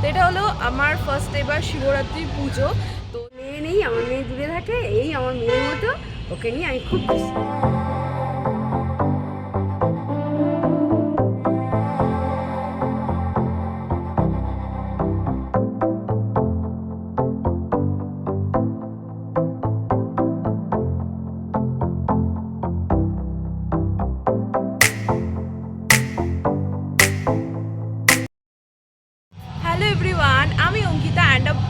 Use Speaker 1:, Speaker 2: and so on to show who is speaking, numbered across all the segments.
Speaker 1: তো এটা হলো আমার ফার্স্ট এবার শিবরাত্রি পুজো। তো
Speaker 2: মেয়ে নেই, আমার মেয়ে দূরে থাকে, এই আমার মেয়ের মতো, ওকে নিয়ে আমি খুব খুশি।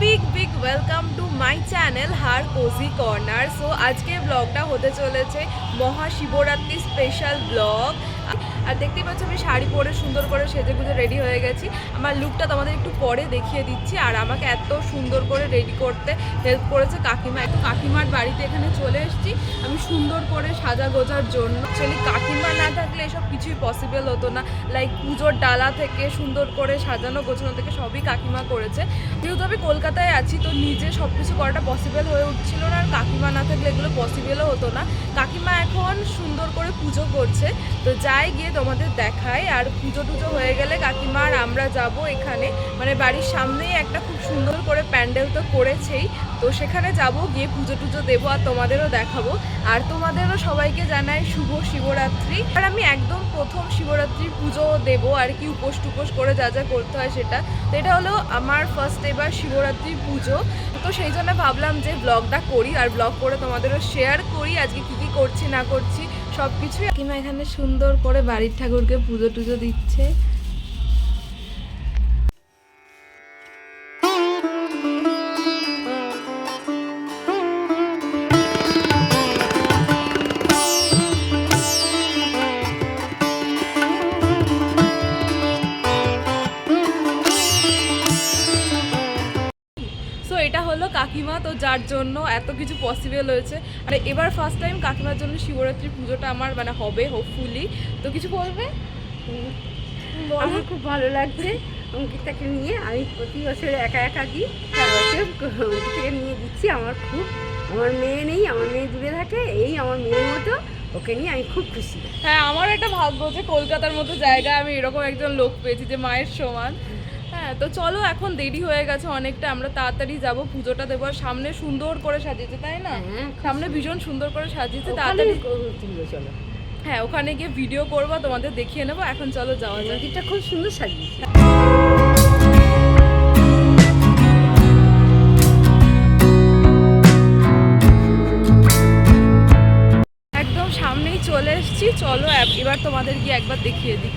Speaker 1: Big big welcome to my channel her cozy corner so আজকে ব্লগটা হতে চলেছে মহাশিবরাত্রি স্পেশাল ব্লগ আর দেখতেই পাচ্ছ আমি শাড়ি পরে সুন্দর করে সেজে গুজে রেডি হয়ে গেছি। আমার লুকটা তোমাদের একটু পরে দেখিয়ে দিচ্ছি আর আমাকে এত সুন্দর করে রেডি করতে হেল্প করেছে কাকিমা। একটু কাকিমার বাড়িতে এখানে চলে এসেছি। আমি সুন্দর করে সাজা গোজার জন্য। অ্যাকচুয়ালি কাকিমা না থাকলে এসব কিছুই পসিবল হতো না। লাইক পুজোর ডালা থেকে সুন্দর করে সাজানো, গোছানো থেকে সবই কাকিমা করেছে। যেহেতু আমি কলকাতায় আছি, তো নিজে সব কিছু করাটা পসিবল হয়ে উঠছিল না। আর কাকিমা না থাকলে এগুলো পসিবলও হতো না। কাকিমা এখন সুন্দর করে পুজো করছে। তো যাই গিয়ে তোমাদের দেখাই আর পুজো টুজো হয়ে গেলে কাকিমা আর আমরা যাব এখানে। মানে বাড়ির সামনেই একটা খুব সুন্দর করে প্যান্ডেল তো করেছেই। তো সেখানে যাব, গিয়ে পুজো টুজো দেবো আর তোমাদেরও দেখাবো। আর তোমাদেরও সবাইকে জানাই শুভ শিবরাত্রি। আর আমি একদম প্রথম শিবরাত্রির পুজো দেব, আর কি উপোস টুপোস করে যা যা করতে হয় সেটা। তো এটা হলো আমার ফার্স্ট এবার শিবরাত্রির পুজো। তো সেই জন্য ভাবলাম যে ব্লগটা করি, আর ব্লগ করে তোমাদেরও শেয়ার করি, আজকে কি কি করছি, না করছি। সব কিছুই এখানে সুন্দর করে বাড়ির ঠাকুরকে পুজো টুজো দিচ্ছে। এটা হলো কাকিমা তো যার জন্য এত কিছু পসিবল হয়েছে। আর এবার ফার্স্ট টাইম কাকিমার জন্য শিবরাত্রি পুজোটা আমার মানে হবে হোপফুলি তো কিছু বলবে?
Speaker 2: আমার খুব ভালো লাগছে অঙ্কিতাকে নিয়ে। আমি প্রতি বছর একা একা দিই বছর অঙ্কিতাকে নিয়ে দিচ্ছি। আমার খুব আমার মেয়ে নেই আমার মেয়ে দূরে থাকে এই আমার মেয়ের মতো ওকে নিয়ে আমি খুব খুশি।
Speaker 1: হ্যাঁ আমার একটা ভাগ্য যে কলকাতার মতো জায়গায় আমি এরকম একজন লোক পেয়েছি যে মায়ের সমান। হ্যাঁ তো চলো এখন দেরি হয়ে গেছে অনেকটা আমরা তাড়াতাড়ি যাব পুজোটা দেবো আর সামনে সুন্দর করে সাজিয়েছে তাই না?
Speaker 2: হ্যাঁ,
Speaker 1: সামনে ভীষণ সুন্দর করে সাজিয়েছে তাড়াতাড়ি
Speaker 2: চলো।
Speaker 1: হ্যাঁ ওখানে গিয়ে ভিডিও করব তোমাদের দেখিয়ে নেব এখন চলো যাওয়া যাক।
Speaker 2: মন্দিরটা খুব সুন্দর সাজিয়েছে।
Speaker 1: একদম সামনেই চলে এসেছি চলো এব- এবার তোমাদের গিয়ে একবার দেখিয়ে দিই।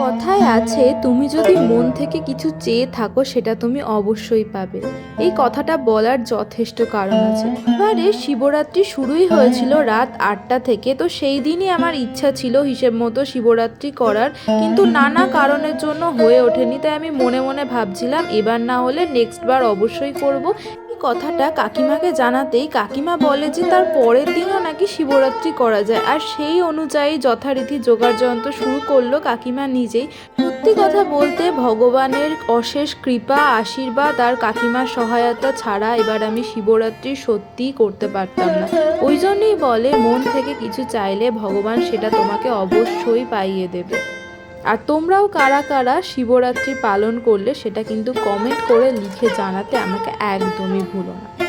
Speaker 3: কথায় আছে, তুমি যদি মন থেকে কিছু চেয়ে থাকো, সেটা তুমি অবশ্যই পাবে। এই কথাটা বলার যথেষ্ট কারণ আছে। এবারে শিবরাত্রি শুরুই হয়েছিল রাত আটটা থেকে, তো সেই দিনই আমার ইচ্ছা ছিল হিসেব মতো শিবরাত্রি করার, কিন্তু নানা কারণের জন্য হয়ে ওঠেনি, তাই আমি মনে মনে ভাবছিলাম, এবার না হলে নেক্সট বার অবশ্যই করব। কথাটা কাকিমাকে জানাতেই কাকিমা বলে যে তার পরের দিনও নাকি শিবরাত্রি করা যায়। আর সেই অনুযায়ী যথারীতি যোগাড় যন্ত্র শুরু করল কাকিমা নিজেই। সত্যি কথা বলতে ভগবানের অশেষ কৃপা, আশীর্বাদ আর কাকিমার সহায়তা ছাড়া এবার আমি শিবরাত্রি সত্যিই করতে পারতাম না। ওই জন্যই বলে, মন থেকে কিছু চাইলে ভগবান সেটা তোমাকে অবশ্যই পাইয়ে দেবে। আর তোমরাও কারা কারা শিবরাত্রি পালন করলে সেটা কিন্তু কমেন্ট করে লিখে জানাতে আমাকে একদমই ভুলো না।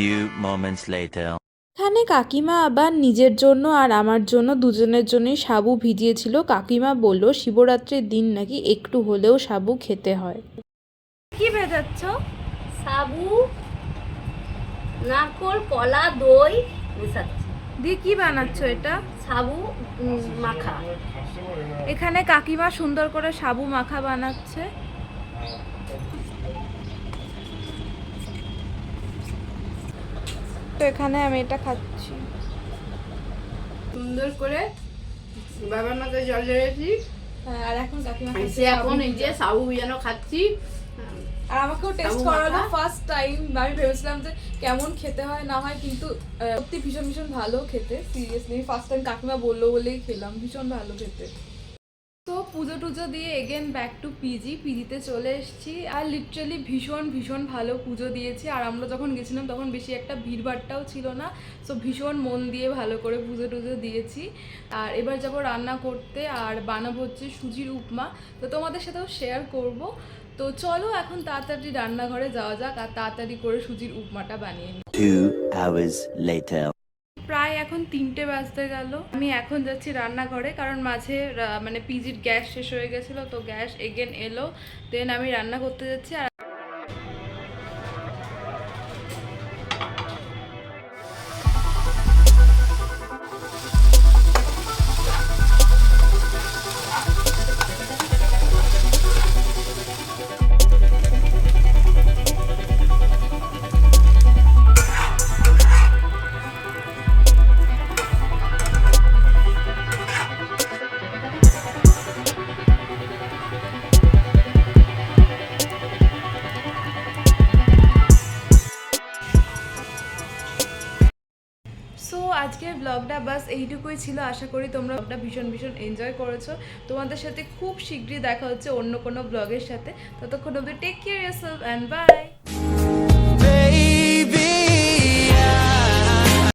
Speaker 4: Few moments later.
Speaker 3: এখানে কাকিমা আবার নিজের জন্য আর আমার জন্য দুজনের জন্যই সাবু ভিজিয়েছিল। কাকিমা বলল শিবরাত্রির দিন নাকি একটু হলেও সাবু খেতে হয়।
Speaker 1: কি ভেজাচ্ছ?
Speaker 2: সাবু নারকোল কলা দই মেশাচ্ছি
Speaker 1: দিয়ে কি বানাচ্ছ এটা?
Speaker 2: সাবু উম, মাখা।
Speaker 1: এখানে কাকিমা সুন্দর করে সাবু মাখা বানাচ্ছে। তো এখানে আমি এটা খাচ্ছি।
Speaker 2: সুন্দর করে বাবার মাথায় জল ঢেলেছি
Speaker 1: হ্যাঁ, আর এখন কাকিমা
Speaker 2: এখন এই যে সাবু বিজানো খাচ্ছি।
Speaker 1: আর আমাকেও টেস্ট করালো ফার্স্ট টাইম আমি ভেবেছিলাম যে কেমন খেতে হয় না হয় কিন্তু সত্যি ভীষণ ভীষণ ভালো খেতে। সিরিয়াসলি ফার্স্ট টাইম কাকিমা বলল বলেই খেলাম। ভীষণ ভালো খেতে। তো পুজো টুজো দিয়ে এগেন ব্যাক টু পিজি পিজিতে চলে এসেছি। আর লিটারালি ভীষণ ভীষণ ভালো পুজো দিয়েছি। আর আমরা যখন গেছিলাম তখন বেশি একটা ভিড়ভাড়টাও ছিল না। সো ভীষণ মন দিয়ে ভালো করে পুজো টুজো দিয়েছি। আর এবার যাব রান্না করতে আর বানাবো হচ্ছে সুজির উপমা। তো তোমাদের সাথেও শেয়ার করব। তো চলো এখন তাড়াতাড়ি রান্নাঘরে যাওয়া যাক আর তাড়াতাড়ি করে সুজির উপমাটা বানিয়ে নিই. প্রায় এখন তিনটে বাজতে গেল। আমি এখন যাচ্ছি রান্নাঘরে, কারণ মাঝে মানে পিজির গ্যাস শেষ হয়ে গেছিল, তো গ্যাস এগেন এলো। দেন আমি রান্না করতে যাচ্ছি আর ব্লগটা বাস এইটুকুই ছিল। আশা করি তোমরা ব্লগটা ভীষণ ভীষণ এনজয় করেছ। তোমাদের সাথে খুব শীঘ্রই দেখা হচ্ছে অন্য কোনো ব্লগের সাথে। ততক্ষণ অব্দি take care yourself and bye